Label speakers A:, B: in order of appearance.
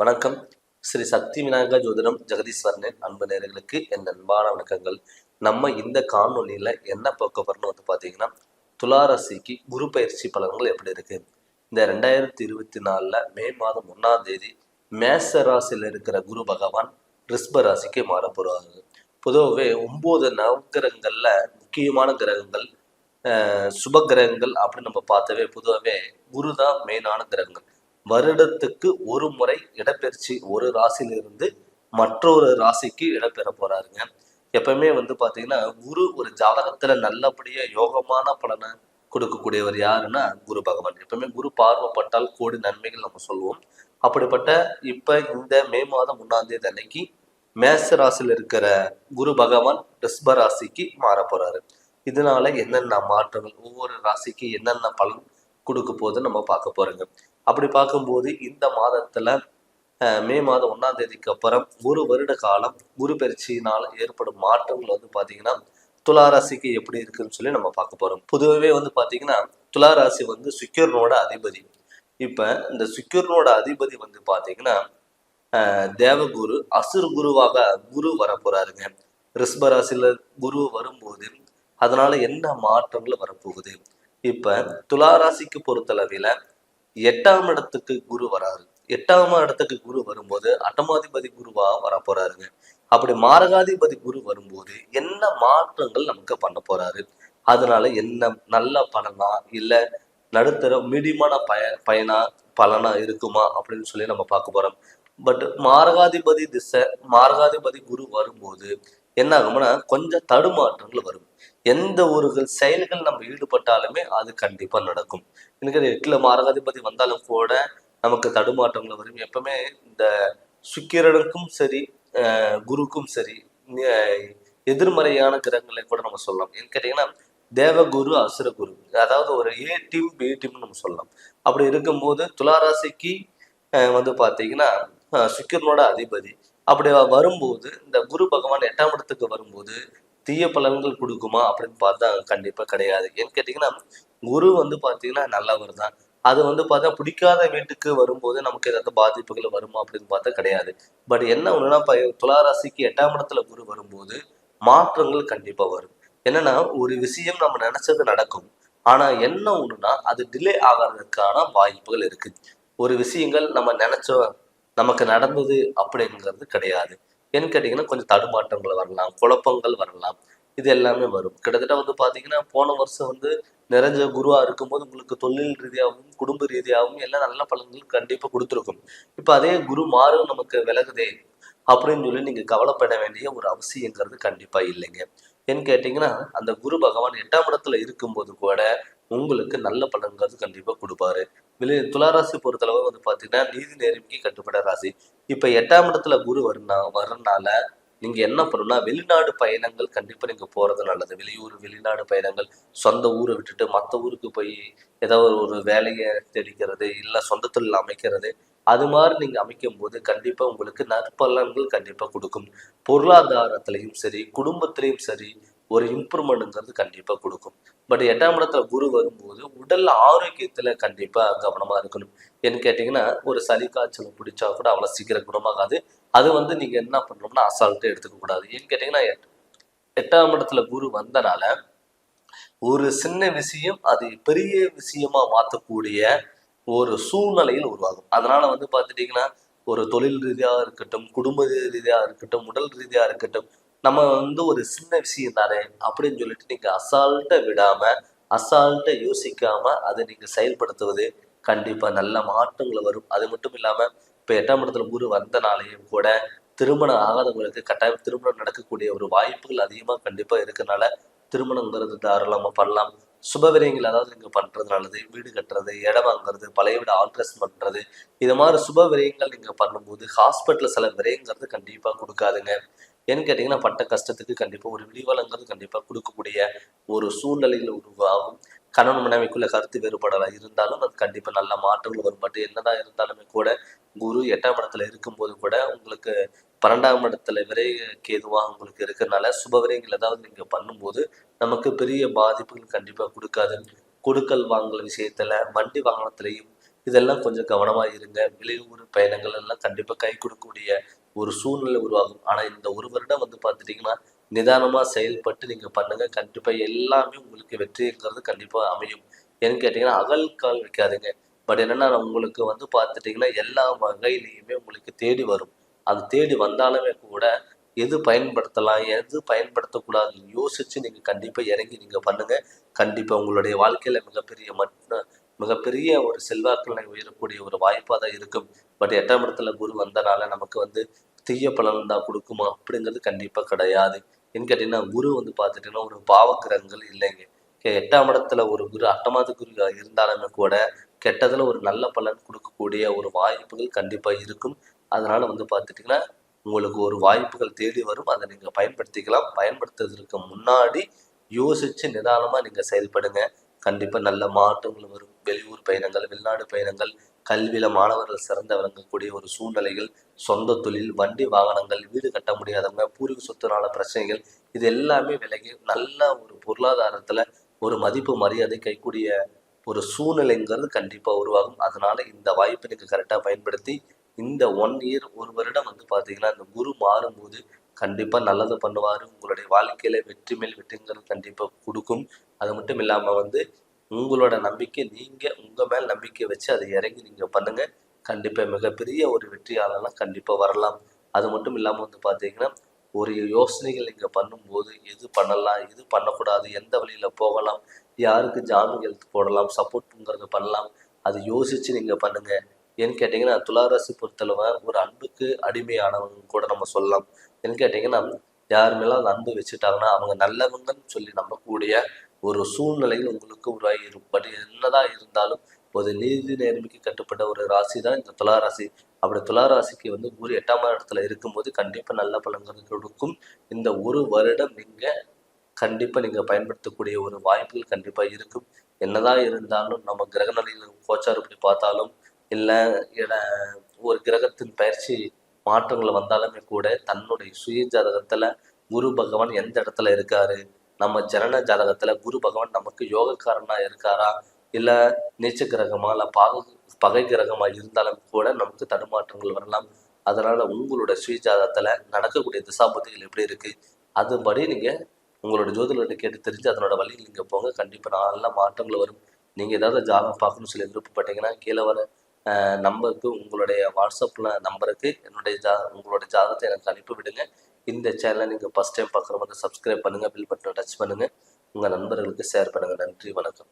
A: வணக்கம். ஸ்ரீ சக்தி விநாயகர் ஜோதிடம் ஜெகதீஸ்வரனின் அன்பு நேர்களுக்கு என் அன்பான வணக்கங்கள். நம்ம இந்த காணொலியில் என்ன பார்க்க போறோம்னு வந்து பார்த்தீங்கன்னா துளாராசிக்கு குரு பயிற்சி பலன்கள் எப்படி இருக்கு? இந்த ரெண்டாயிரத்தி இருபத்தி நாலுல மே மாதம் ஒன்னாம் தேதி மேச ராசியில் இருக்கிற குரு பகவான் ரிஷப ராசிக்கு மாற போறாரு. பொதுவாகவே ஒன்பது நவகிரகங்கள்ல முக்கியமான கிரகங்கள் சுப கிரகங்கள் அப்படின்னு நம்ம பார்த்தவே பொதுவாகவே குரு தான் மெயினான கிரகங்கள். வருடத்துக்கு ஒரு முறை இடப்பெயர்ச்சி ஒரு ராசியிலிருந்து மற்றொரு ராசிக்கு இடம்பெற போறாருங்க. எப்பவுமே வந்து பாத்தீங்கன்னா குரு ஒரு ஜாதகத்துல நல்லபடியா யோகமான பலனை கொடுக்கக்கூடியவர் யாருன்னா குரு பகவான். எப்பவுமே குரு பார்வைப்பட்டால் கோடி நன்மைகள் நம்ம சொல்லுவோம். அப்படிப்பட்ட இப்ப இந்த மே மாதம் ஒன்னாம் தேதி அன்னைக்கு மேச ராசியில் இருக்கிற குரு பகவான் ரிஷ்ப ராசிக்கு மாற போறாரு. இதனால என்னென்ன மாற்றங்கள் ஒவ்வொரு ராசிக்கு என்னென்ன பலன் கொடுக்க போகுது நம்ம பார்க்க போறோங்க. அப்படி பார்க்கும்போது இந்த மாதத்துல அஹ், மே மாதம் ஒன்னாம் தேதிக்கு அப்புறம் ஒரு வருட காலம் குரு பயிற்சியினால் ஏற்படும் மாற்றங்கள் வந்து பாத்தீங்கன்னா துலா ராசிக்கு எப்படி இருக்குன்னு சொல்லி நம்ம பார்க்க போறோம். பொதுவாகவே வந்து பாத்தீங்கன்னா துலா ராசி வந்து சுக்கிரனோட அதிபதி. இப்ப இந்த சுக்கிரனோட அதிபதி வந்து பாத்தீங்கன்னா அஹ், தேவகுரு அசுர் குருவாக குரு வர போறாருங்க ரிஷப குரு வரும்போது அதனால என்ன மாற்றங்கள் வரப்போகுது? இப்ப துலா ராசிக்கு பொறுத்தளவில் எட்டாம் இடத்துக்கு குரு வராரு. எட்டாம் இடத்துக்கு குரு வரும்போது அட்டமாதிபதி குருவா வர போறாருங்க. அப்படி மாரகாதிபதி குரு வரும்போது என்ன மாற்றங்கள் நமக்கு பண்ண போறாரு? அதனால என்ன நல்ல பலனா இல்ல நடுத்தர மீடியமான பய பயனா பலனா இருக்குமா அப்படின்னு சொல்லி நம்ம பார்க்க போறோம். பட் மாரகாதிபதி திசை மாரகாதிபதி குரு வரும்போது என்ன ஆகும்னா கொஞ்சம் தடுமாற்றங்கள் வரும். எந்த ஒரு செயல்கள் நம்ம ஈடுபட்டாலுமே அது கண்டிப்பா நடக்கும். எனக்கு எட்டுல மாரகாதிபதி வந்தாலும் கூட நமக்கு தடுமாற்றங்கள் வரும். எப்பவுமே இந்த சுக்கிரனுக்கும் சரி அஹ் குருக்கும் சரி எதிர்மறையான கிரகங்களை கூட நம்ம சொல்லலாம். ஏன்னு கேட்டீங்கன்னா தேவகுரு அசுரகுரு அதாவது ஒரு ஏ டீம் பி டீம்னு நம்ம சொல்லலாம். அப்படி இருக்கும்போது துளாராசிக்கு அஹ் வந்து பார்த்தீங்கன்னா சுக்கிரனோட அதிபதி. அப்படி வரும்போது இந்த குரு பகவான் எட்டாம் இடத்துக்கு வரும்போது தீய பலன்கள் கொடுக்குமா அப்படின்னு பார்த்தா கண்டிப்பா கிடையாது. ஏன்னு கேட்டீங்கன்னா குரு வந்து பாத்தீங்கன்னா நல்லவர் தான். அது வந்து பார்த்தா பிடிக்காத வீட்டுக்கு வரும்போது நமக்கு ஏதாவது பாதிப்புகள் வருமா அப்படின்னு பார்த்தா கிடையாது. பட் என்ன ஒண்ணுன்னா துளாராசிக்கு எட்டாம் இடத்துல குரு வரும்போது மாற்றங்கள் கண்டிப்பா வரும். என்னன்னா ஒரு விஷயம் நம்ம நினைச்சது நடக்கும். ஆனா என்ன ஒண்ணுன்னா அது டிலே ஆகிறதுக்கான வாய்ப்புகள் இருக்கு. ஒரு விஷயங்கள் நம்ம நினைச்சோம் நமக்கு நடந்தது அப்படிங்கிறது கிடையாது. ஏன்னு கேட்டீங்கன்னா கொஞ்சம் தடுமாற்றங்கள் வரலாம் குழப்பங்கள் வரலாம். இது எல்லாமே வரும். கிட்டத்தட்ட வந்து பாத்தீங்கன்னா போன வருஷம் வந்து நிறைஞ்ச குருவா இருக்கும்போது உங்களுக்கு தொழில் ரீதியாகவும் குடும்ப ரீதியாகவும் எல்லாம் நல்ல பலன்கள் கண்டிப்பா கொடுத்துருக்கும். இப்ப அதே குரு மாறும் நமக்கு விலகுதே அப்படின்னு சொல்லி நீங்க கவலைப்பட வேண்டிய ஒரு அவசியங்கிறது கண்டிப்பா இல்லைங்க. ஏன்னு கேட்டீங்கன்னா அந்த குரு பகவான் எட்டாம் இடத்துல இருக்கும்போது கூட உங்களுக்கு நல்ல பலன்கிறது கண்டிப்பா கொடுப்பாரு. வெளி துளாராசி பொறுத்தளவு வந்து பாத்தீங்கன்னா நீதி நேர்மைக்கு கட்டுப்பட ராசி. இப்ப எட்டாம் இடத்துல குரு வரனா வரனால நீங்க என்ன பண்ணணும்னா வெளிநாடு பயணங்கள் கண்டிப்பா நீங்க போறது நல்லது. வெளியூர் வெளிநாடு பயணங்கள் சொந்த ஊரை விட்டுட்டு மற்ற ஊருக்கு போய் ஏதாவது ஒரு வேலையை தேடிக்கிறது இல்லை சொந்த தொழில் அமைக்கிறது அது மாதிரி நீங்க அமைக்கும் போது கண்டிப்பா உங்களுக்கு நற்பலன்கள் கண்டிப்பா கொடுக்கும். பொருளாதாரத்திலையும் சரி குடும்பத்திலையும் சரி ஒரு இம்ப்ரூவ்மெண்ட்ங்கிறது கண்டிப்பா கொடுக்கும். பட் எட்டாம் இடத்துல குரு வரும்போது உடல் ஆரோக்கியத்துல கண்டிப்பா கவனமா இருக்கணும். ஏன்னு கேட்டீங்கன்னா ஒரு சளி காய்ச்சல் பிடிச்சா கூட அவ்வளவு சீக்கிரம் குணமாகாது. அது வந்து நீங்க என்ன பண்ணணும்னா அசால்ட்டு எடுத்துக்கக்கூடாது ஏன்னு கேட்டீங்கன்னா எட்டாம் இடத்துல குரு வந்தனால ஒரு சின்ன விஷயம் அது பெரிய விஷயமா மாற்றக்கூடிய ஒரு சூழ்நிலையில் உருவாகும். அதனால வந்து பார்த்துட்டீங்கன்னா ஒரு தொழில் ரீதியா இருக்கட்டும் குடும்ப ரீதியா இருக்கட்டும் உடல் ரீதியா இருக்கட்டும் நம்ம வந்து ஒரு சின்ன விஷயம் தானே அப்படின்னு சொல்லிட்டு நீங்க அசால்ட்டை விடாம அசால்ட்டை யோசிக்காம அதை நீங்க செயல்படுத்துவது கண்டிப்பா நல்ல மாற்றங்கள் வரும். அது மட்டும் இல்லாம இப்ப எட்டாம் இடத்துல குரு வந்தனாலேயும் கூட திருமணம் ஆகாதவங்களுக்கு கட்டாயம் திருமணம் நடக்கக்கூடிய ஒரு வாய்ப்புகள் அதிகமா கண்டிப்பா இருக்கனால திருமணங்கிறது தாராளமா பண்ணலாம். சுப விரயங்கள் அதாவது நீங்க பண்றது நல்லது வீடு கட்டுறது இடம் வாங்குறது பழைய வீடு ஆல்ட்ரேஷன் பண்றது இது மாதிரி சுப விரயங்கள் நீங்க பண்ணும்போது ஹாஸ்பிட்டல் சில விரயங்கிறது கண்டிப்பா கொடுக்காதுங்க. ஏன்னு கேட்டீங்கன்னா பட்ட கஷ்டத்துக்கு கண்டிப்பா ஒரு விடிவலங்கிறது கண்டிப்பா கொடுக்கக்கூடிய ஒரு சூழ்நிலையில் உருவாகும். கணவன் மனைவிக்குள்ள கருத்து வேறுபாடலாம் இருந்தாலும் அது கண்டிப்பா நல்ல மாற்றங்கள் வரும். பட் என்னதான் இருந்தாலுமே கூட குரு எட்டாம் இடத்துல இருக்கும்போது கூட உங்களுக்கு பன்னெண்டாம் இடத்துல விரை கேதுவாக உங்களுக்கு இருக்கிறனால சுப விரைகள் ஏதாவது நீங்க பண்ணும்போது நமக்கு பெரிய பாதிப்புகள் கண்டிப்பா கொடுக்காது. கொடுக்கல் வாங்கல் விஷயத்துல வண்டி வாகனத்திலையும் இதெல்லாம் கொஞ்சம் கவனமாக இருங்க. வெளியூர் பயணங்கள் எல்லாம் கண்டிப்பாக கை கொடுக்கக்கூடிய ஒரு சூழ்நிலை உருவாகும். ஆனால் இந்த ஒரு வருடம் வந்து பார்த்துட்டிங்கன்னா நிதானமாக செயல்பட்டு நீங்கள் பண்ணுங்கள் கண்டிப்பாக எல்லாமே உங்களுக்கு வெற்றிங்கிறது கண்டிப்பாக அமையும். ஏன்னு கேட்டிங்கன்னா அகல் கால் வைக்காதுங்க. பட் என்னென்னா உங்களுக்கு வந்து பார்த்துட்டிங்கன்னா எல்லா வகையிலையுமே உங்களுக்கு தேடி வரும். அது தேடி வந்தாலுமே கூட எது பயன்படுத்தலாம் எது பயன்படுத்தக்கூடாதுன்னு யோசிச்சு நீங்கள் கண்டிப்பாக இறங்கி நீங்கள் பண்ணுங்கள் கண்டிப்பாக உங்களுடைய வாழ்க்கையில் மிகப்பெரிய மற்ற மிகப்பெரிய ஒரு செல்வாக்குகளை உயரக்கூடிய ஒரு வாய்ப்பாக தான் இருக்கும். பட் எட்டாம் இடத்துல குரு வந்தனால நமக்கு வந்து தீய பலன் தான் கொடுக்குமா? அப்படிங்கிறது கண்டிப்பாக கிடையாது. ஏன்னு கேட்டீங்கன்னா குரு வந்து பார்த்துட்டீங்கன்னா ஒரு பாவக்கிரகங்கள் இல்லைங்க. எட்டாம் இடத்துல ஒரு குரு அட்டமாத குரு இருந்தாலுமே கூட கெட்டதில் ஒரு நல்ல பலன் கொடுக்கக்கூடிய ஒரு வாய்ப்புகள் கண்டிப்பாக இருக்கும். அதனால வந்து பார்த்துட்டிங்கன்னா உங்களுக்கு ஒரு வாய்ப்புகள் தேடி வரும். அதை நீங்கள் பயன்படுத்திக்கலாம். பயன்படுத்துறதுக்கு முன்னாடி யோசித்து நிதானமாக நீங்கள் செயல்படுங்க. கண்டிப்பாக நல்ல மாற்றங்கள் வரும். வெளியூர் பயணங்கள் வெளிநாடு பயணங்கள் கல்வியில மாணவர்கள் சிறந்து விளங்கக்கூடிய ஒரு சூழ்நிலைகள் சொந்த தொழில் வண்டி வாகனங்கள் வீடு கட்ட முடியாதவங்க பூர்வீக சொத்துனால பிரச்சனைகள் இது எல்லாமே விலகி நல்ல ஒரு பொருளாதாரத்துல ஒரு மதிப்பு மரியாதை கைக்கூடிய ஒரு சூழ்நிலைங்கிறது கண்டிப்பா உருவாகும். அதனால இந்த வாய்ப்பை நீங்க கரெக்டா பயன்படுத்தி இந்த ஒன் இயர் ஒரு வருடம் வந்து பாத்தீங்கன்னா இந்த குரு மாறும்போது கண்டிப்பா நல்லது பண்ணுவாரு. உங்களுடைய வாழ்க்கையில வெற்றி மேல் வெற்றிங்கிறது கண்டிப்பா கொடுக்கும். அது மட்டும் இல்லாம வந்து உங்களோட நம்பிக்கை நீங்கள் உங்கள் மேல் நம்பிக்கை வச்சு அதை இறங்கி நீங்கள் பண்ணுங்கள் கண்டிப்பாக மிகப்பெரிய ஒரு வெற்றியாளர்லாம் கண்டிப்பாக வரலாம். அது மட்டும் இல்லாமல் வந்து பார்த்தீங்கன்னா ஒரு யோசனைகள் நீங்கள் பண்ணும்போது எது பண்ணலாம் எது பண்ணக்கூடாது எந்த வழியில் போகலாம் யாருக்கு ஜாமீன் எழுத்து போடலாம் சப்போர்ட்டுங்கிறத பண்ணலாம் அது யோசித்து நீங்கள் பண்ணுங்கள் ஏன்னு கேட்டிங்கன்னா துளாராசி பொறுத்தளவு ஒரு அன்புக்கு அடிமையானவங்க கூட நம்ம சொல்லலாம். ஏன்னு கேட்டிங்கன்னா யார் மேலே அந்த அன்பு வச்சுட்டாங்கன்னா அவங்க நல்லவங்கன்னு சொல்லி நம்பக்கூடிய ஒரு சூழ்நிலையில் உங்களுக்கு உருவாகி இருப்பது என்னதான் இருந்தாலும் ஒரு நீதி நேர்மைக்கு கட்டுப்பட்ட ஒரு ராசி தான் இந்த துளாராசி. அப்படி துளாராசிக்கு வந்து குரு எட்டாம் இடத்துல இருக்கும்போது கண்டிப்பா நல்ல பலன்கள் கொடுக்கும். இந்த ஒரு வருடம் நீங்கள் கண்டிப்பா நீங்க பயன்படுத்தக்கூடிய ஒரு வாய்ப்புகள் கண்டிப்பாக இருக்கும். என்னதான் இருந்தாலும் நம்ம கிரக நிலையில் கோச்சார் இப்படி பார்த்தாலும் இல்லை ஒரு கிரகத்தின் பயிற்சி மாற்றங்கள் வந்தாலுமே கூட தன்னுடைய சுய ஜாதகத்தில் குரு பகவான் எந்த இடத்துல இருக்காரு? நம்ம ஜனன ஜாதகத்துல குரு பகவான் நமக்கு யோகக்காரனா இருக்காரா? இல்ல நீச்ச கிரகமா இல்ல பாக பகை கிரகமா இருந்தாலும் கூட நமக்கு தடுமாற்றங்கள் வரலாம். அதனால உங்களோட சுய ஜாதகத்துல நடக்கக்கூடிய திசாபுத்திகள் எப்படி இருக்கு? அதுபடி நீங்க உங்களோட ஜோதிடர்கிட்ட கேட்டு தெரிஞ்சு அதனோட வழியில் நீங்க போங்க. கண்டிப்பா நல்ல மாற்றங்கள் வரும். நீங்க ஏதாவது ஜாதகம் பார்க்கணும்னு சொல்லி விருப்பப்பட்டீங்கன்னா கீழே வர நம்பருக்கு உங்களுடைய வாட்ஸ்அப்பில் நம்பருக்கு என்னுடைய ஜா உங்களுடைய ஜாதகத்தை எனக்கு அனுப்பி விடுங்க இந்த சேனலை நீங்கள் ஃபஸ்ட் டைம் பார்க்குறவங்க சப்ஸ்கிரைப் பண்ணுங்கள் பில் பட்டனை டச் பண்ணுங்கள் உங்கள் நண்பர்களுக்கு ஷேர் பண்ணுங்கள் நன்றி வணக்கம்.